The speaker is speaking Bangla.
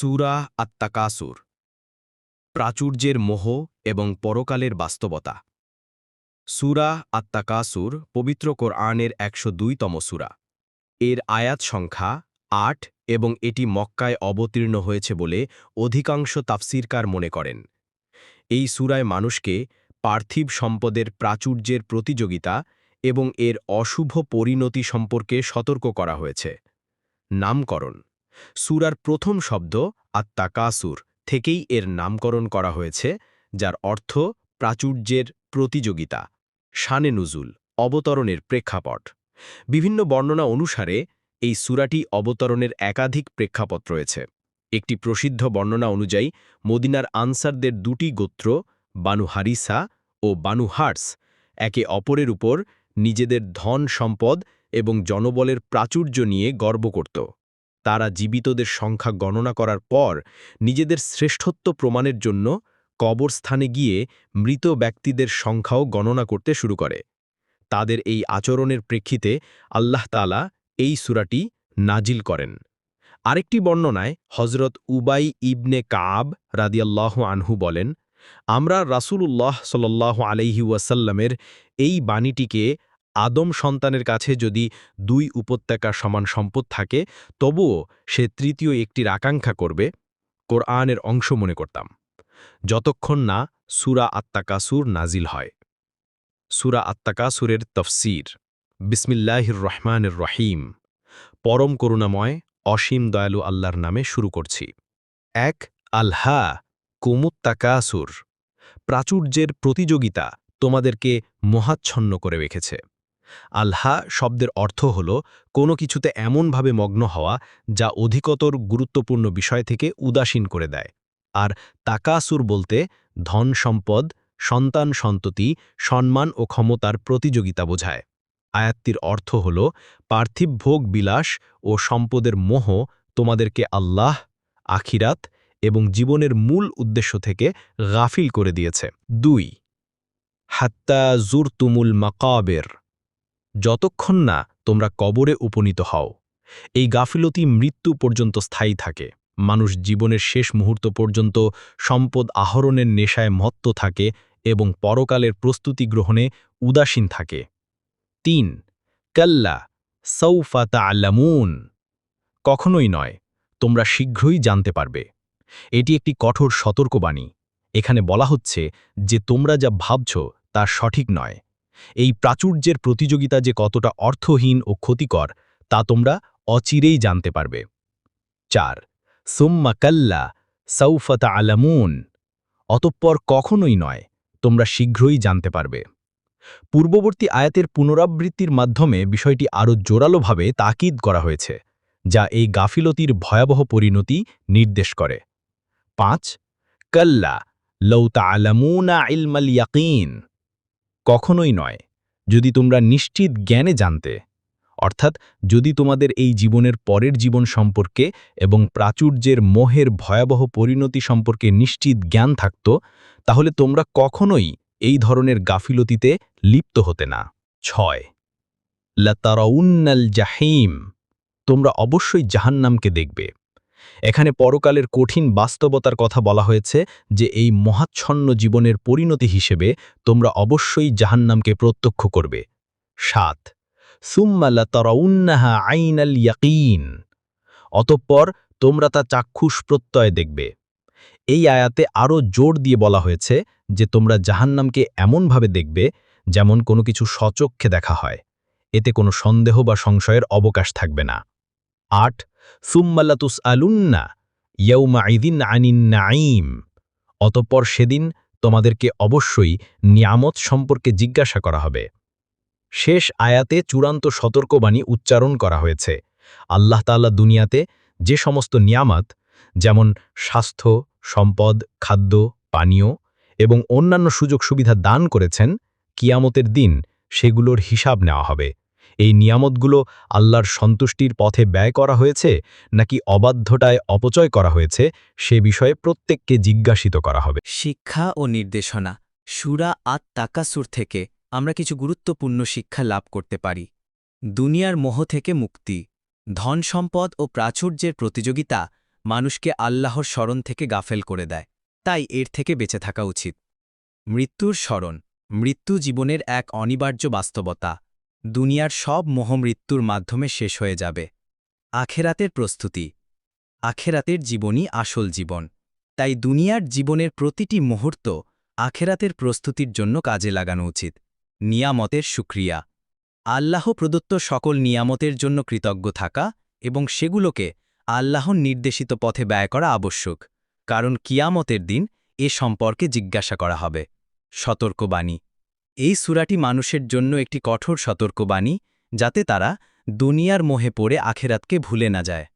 সুরা আত্মাকাসুর প্রাচুর্যের মোহ এবং পরকালের বাস্তবতা। সুরা আত্মাকাসুর পবিত্র কোরআনের একশো দুইতম সুরা। এর আয়াত সংখ্যা আট এবং এটি মক্কায় অবতীর্ণ হয়েছে বলে অধিকাংশ তাফসিরকার মনে করেন। এই সুরায় মানুষকে পার্থিব সম্পদের প্রাচুর্যের প্রতিযোগিতা এবং এর অশুভ পরিণতি সম্পর্কে সতর্ক করা হয়েছে। নামকরণ সুরার প্রথম শব্দ আত্মাকাসুর থেকেই এর নামকরণ করা হয়েছে, যার অর্থ প্রাচুর্যের প্রতিযোগিতা, শানে নুজুল, অবতরণের প্রেক্ষাপট। বিভিন্ন বর্ণনা অনুসারে এই সুরাটি অবতরণের একাধিক প্রেক্ষাপট রয়েছে। একটি প্রসিদ্ধ বর্ণনা অনুযায়ী, মদিনার আনসারদের দুটি গোত্র, বানু হারিসা ও বানু হার্স, একে অপরের উপর নিজেদের ধন সম্পদ এবং জনবলের প্রাচুর্য নিয়ে গর্ব করত। তারা জীবিতদের সংখ্যা গণনা করার পর নিজেদের শ্রেষ্ঠত্ব প্রমাণের জন্য কবরস্থানে গিয়ে মৃত ব্যক্তিদের সংখ্যাও গণনা করতে শুরু করে। তাদের এই আচরণের প্রেক্ষিতে আল্লাহ তালা এই সুরাটি নাজিল করেন। আরেকটি বর্ণনায় হজরত উবাই ইবনে কাব রাদিয়াল্লাহ আনহু বলেন, আমরা রাসূলুল্লাহ সাল্লাহ আলাইহি ওয়াসাল্লামের এই বাণীটিকে আদম সন্তানের কাছে যদি দুই উপত্যকা সমান সম্পদ থাকে, তবুও সে তৃতীয় একটির আকাঙ্ক্ষা করবে, কোরআনের অংশ মনে করতাম। যতক্ষণ না সুরা আত্মাকাসুর নাজিল হয়। সুরা আত্মাকাসুরের তফসির, বিসমিল্লাহির রহমানের রহিম, পরম করুণাময়, অসীম দয়ালু আল্লাহর নামে শুরু করছি। এক, আল্হা, কুমুত্তাকাসুর। প্রাচুর্যের প্রতিযোগিতা তোমাদেরকে মহাচ্ছন্ন করে রেখেছে। আলহা শব্দের অর্থ হল কোনো কিছুতে এমনভাবে মগ্ন হওয়া যা অধিকতর গুরুত্বপূর্ণ বিষয় থেকে উদাসীন করে দেয়। আর তাকাসুর বলতে ধন সম্পদ, সন্তান সন্ততি, সম্মান ও ক্ষমতার প্রতিযোগিতা বোঝায়। আয়াত্তির অর্থ হল পার্থিব ভোগ বিলাস ও সম্পদের মোহ তোমাদেরকে আল্লাহ, আখিরাত এবং জীবনের মূল উদ্দেশ্য থেকে গাফিল করে দিয়েছে। দুই, হাত্তা জুরতুমুল মাকাবের। যতক্ষণ না তোমরা কবরে উপনীত হও। এই গাফিলতি মৃত্যু পর্যন্ত স্থায়ী থাকে। মানুষ জীবনের শেষ মুহূর্ত পর্যন্ত সম্পদ আহরণের নেশায় মত্ত থাকে এবং পরকালের প্রস্তুতি গ্রহণে উদাসীন থাকে। তিন, কাল্লা সৌফাতা আল্লামুন কখনোই নয়, তোমরা শীঘ্রই জানতে পারবে। এটি একটি কঠোর সতর্কবাণী। এখানে বলা হচ্ছে যে তোমরা যা ভাবছ তা সঠিক নয়। এই প্রাচুর্যের প্রতিযোগিতা যে কতটা অর্থহীন ও ক্ষতিকর, তা তোমরা অচিরেই জানতে পারবে। চার, সুম্মা কাল্লা সৌফতা আলামুন অতঃপর কখনোই নয়, তোমরা শীঘ্রই জানতে পারবে। পূর্ববর্তী আয়াতের পুনরাবৃত্তির মাধ্যমে বিষয়টি আরও জোরালোভাবে তাকিদ করা হয়েছে, যা এই গাফিলতির ভয়াবহ পরিণতি নির্দেশ করে। পাঁচ, কাল্লা লৌতা আলামুনা ইলমাল ইয়াকিন। কখনোই নয়, যদি তোমরা নিশ্চিত জ্ঞানে জানতে। অর্থাৎ যদি তোমাদের এই জীবনের পরের জীবন সম্পর্কে এবং প্রাচুর্যের মোহের ভয়াবহ পরিণতি সম্পর্কে নিশ্চিত জ্ঞান থাকত, তাহলে তোমরা কখনোই এই ধরনের গাফিলতিতে লিপ্ত হতে না। ছয় লতারউন্নাল জাহিম, তোমরা অবশ্যই জাহান্নামকে দেখবে। এখানে পরকালের কঠিন বাস্তবতার কথা বলা হয়েছে যে এই মহাচ্ছন্ন জীবনের পরিণতি হিসেবে তোমরা অবশ্যই জাহান্নামকে প্রত্যক্ষ করবে। সাত সুম্মাল্লা তরাউন্নাহা আইনাল ইয়াকিন। অতঃপর তোমরা তা চাক্ষুষ প্রত্যয় দেখবে। এই আয়াতে আরও জোর দিয়ে বলা হয়েছে যে তোমরা জাহান্নামকে এমনভাবে দেখবে যেমন কোনো কিছু সচক্ষে দেখা হয়। এতে কোনো সন্দেহ বা সংশয়ের অবকাশ থাকবে না। আট সুম্মাল্লাতুস আলুন্না ইয়ৌমা ইদিন আনিন নাইম অতঃপর সেদিন তোমাদেরকে অবশ্যই নিয়ামত সম্পর্কে জিজ্ঞাসা করা হবে। শেষ আয়াতে চূড়ান্ত সতর্কবাণী উচ্চারণ করা হয়েছে। আল্লাহ তাল্লাহ দুনিয়াতে যে সমস্ত নিয়ামত, যেমন স্বাস্থ্য, সম্পদ, খাদ্য, পানীয় এবং অন্যান্য সুযোগ সুবিধা দান করেছেন, কিয়ামতের দিন সেগুলোর হিসাব নেওয়া হবে। এই নিয়ামতগুলো আল্লাহর সন্তুষ্টির পথে ব্যয় করা হয়েছে নাকি অবাধ্যটায় অপচয় করা হয়েছে সে বিষয়ে প্রত্যেককে জিজ্ঞাসিত করা হবে। শিক্ষা ও নির্দেশনা, সুরা আত তাকাসুর থেকে আমরা কিছু গুরুত্বপূর্ণ শিক্ষা লাভ করতে পারি। দুনিয়ার মোহ থেকে মুক্তি, ধন সম্পদ ও প্রাচুর্যের প্রতিযোগিতা মানুষকে আল্লাহর স্মরণ থেকে গাফেল করে দেয়, তাই এর থেকে বেঁচে থাকা উচিত। মৃত্যুর স্মরণ, মৃত্যু জীবনের এক অনিবার্য বাস্তবতা দুনিয়ার সব মোহমৃত্যুর মাধ্যমে শেষ হয়ে যাবে। আখেরাতের প্রস্তুতি। আখেরাতের জীবনই আসল জীবন। তাই দুনিয়ার জীবনের প্রতিটি মুহূর্ত আখেরাতের প্রস্তুতির জন্য কাজে লাগানো উচিত। নিয়ামতের সুক্রিয়া আল্লাহ প্রদত্ত সকল নিয়ামতের জন্য কৃতজ্ঞ থাকা এবং সেগুলোকে আল্লাহর নির্দেশিত পথে ব্যয় করা আবশ্যক, কারণ কিয়ামতের দিন এ সম্পর্কে জিজ্ঞাসা করা হবে। সতর্কবাণী। এই সুরাটি মানুষের জন্য একটি কঠোর সতর্কবাণী, যাতে তারা দুনিয়ার মোহে পড়ে আখেরাতকে ভুলে না যায়।